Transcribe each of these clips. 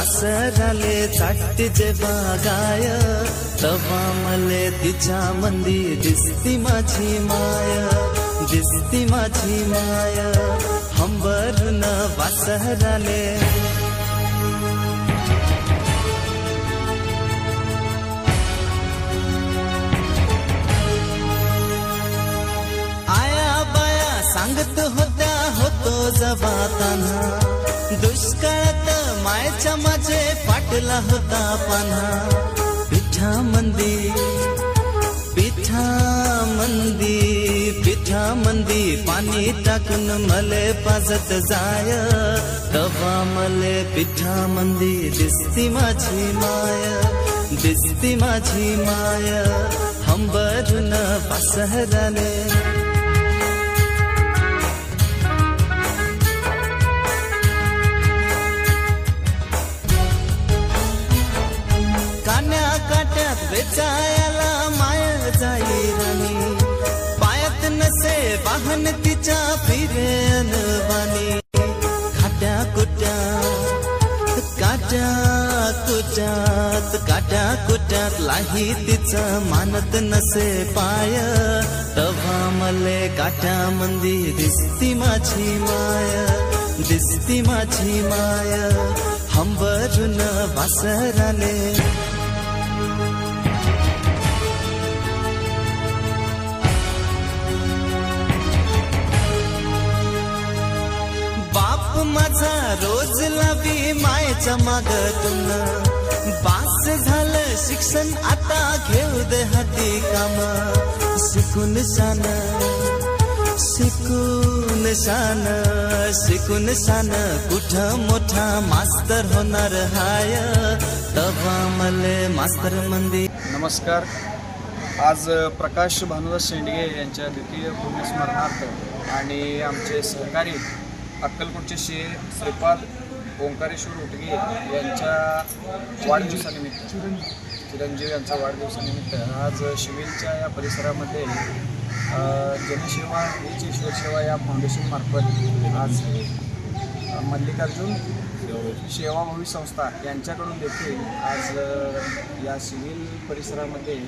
असं झाले चाटते जेव्हा गाय तवा मले तिच्या मंदी दिसती माझी माया दिसती माझी माया. हंबरून वासराले. आया बाया सांगत होत्या होतो जबाताना. दुष्काळात मायच्या माझे पाटला होता पाना पिठा मंदी पिठा मंदी पिठा मंदी पाणी टाकून मले पाजत जाय. तवा मले पिठा मंदी दिसती माझी माया दिसती माझी माया. हंबरून पासहराले वेचायला माया जाई राणी. पायात नसे वाहन तिच्या फिरे अनवाणी खाट्या कुट्या काट्या कुट्यात काट्या कुट्यात लाही तिचं मानत नसे पाय. तवा मले काट्या मंदी दिसती माझी माया. दिसती माझी माया. हंबरून वासराने माझा रोज लावी मायच्या मागतून. बास झालं शिक्षण आता घेऊ दे हाती काम. शिकून शान शिकून शान शिकून शान. कुठं मोठा मास्तर होणार हाय? तवा मले मास्तर मंदी नमस्कार. आज प्रकाश भानुदास शेंडगे यांच्या द्वितीय पुण्यस्मरणार्थ आणि आमचे सहकारी अक्कलकोटचे श्री श्रीपाद ओंकारेश्वर उटगे यांच्या वाढदिवसानिमित्त चिरंजीव यांच्या वाढदिवसानिमित्त आज शिवेलच्या या परिसरामध्ये जनसेवा हीच ईश्वर सेवा या फाउंडेशनमार्फत आज मल्लिकार्जुन सेवाभावी संस्था यांच्याकडून देखील आज या सिव्हिल परिसरामध्ये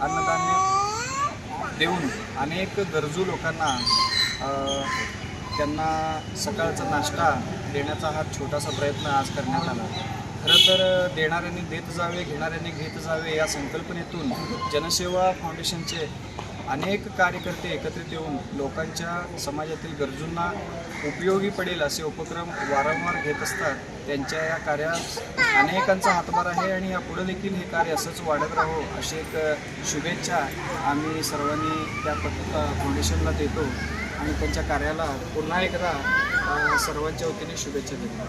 अन्नधान्य देऊन अनेक गरजू लोकांना त्यांना सकाळचा नाश्ता देण्याचा हा छोटासा प्रयत्न आज करण्यात आला. खरं तर देणाऱ्यांनी देत जावे घेणाऱ्यांनी घेत जावे या संकल्पनेतून जनसेवा फाउंडेशनचे अनेक कार्यकर्ते एकत्रित येऊन लोकांच्या समाजातील गरजूंना उपयोगी पडेल असे उपक्रम वारंवार घेत असतात. त्यांच्या या कार्यात अनेकांचा हातभार आहे आणि यापुढे देखील हे कार्य असंच वाढत राहो अशी एक शुभेच्छा आम्ही सर्वांनी त्या फाउंडेशनला देतो. आणि त्यांच्या कार्याला पुन्हा एकदा सर्वांच्या वतीने शुभेच्छा देतो.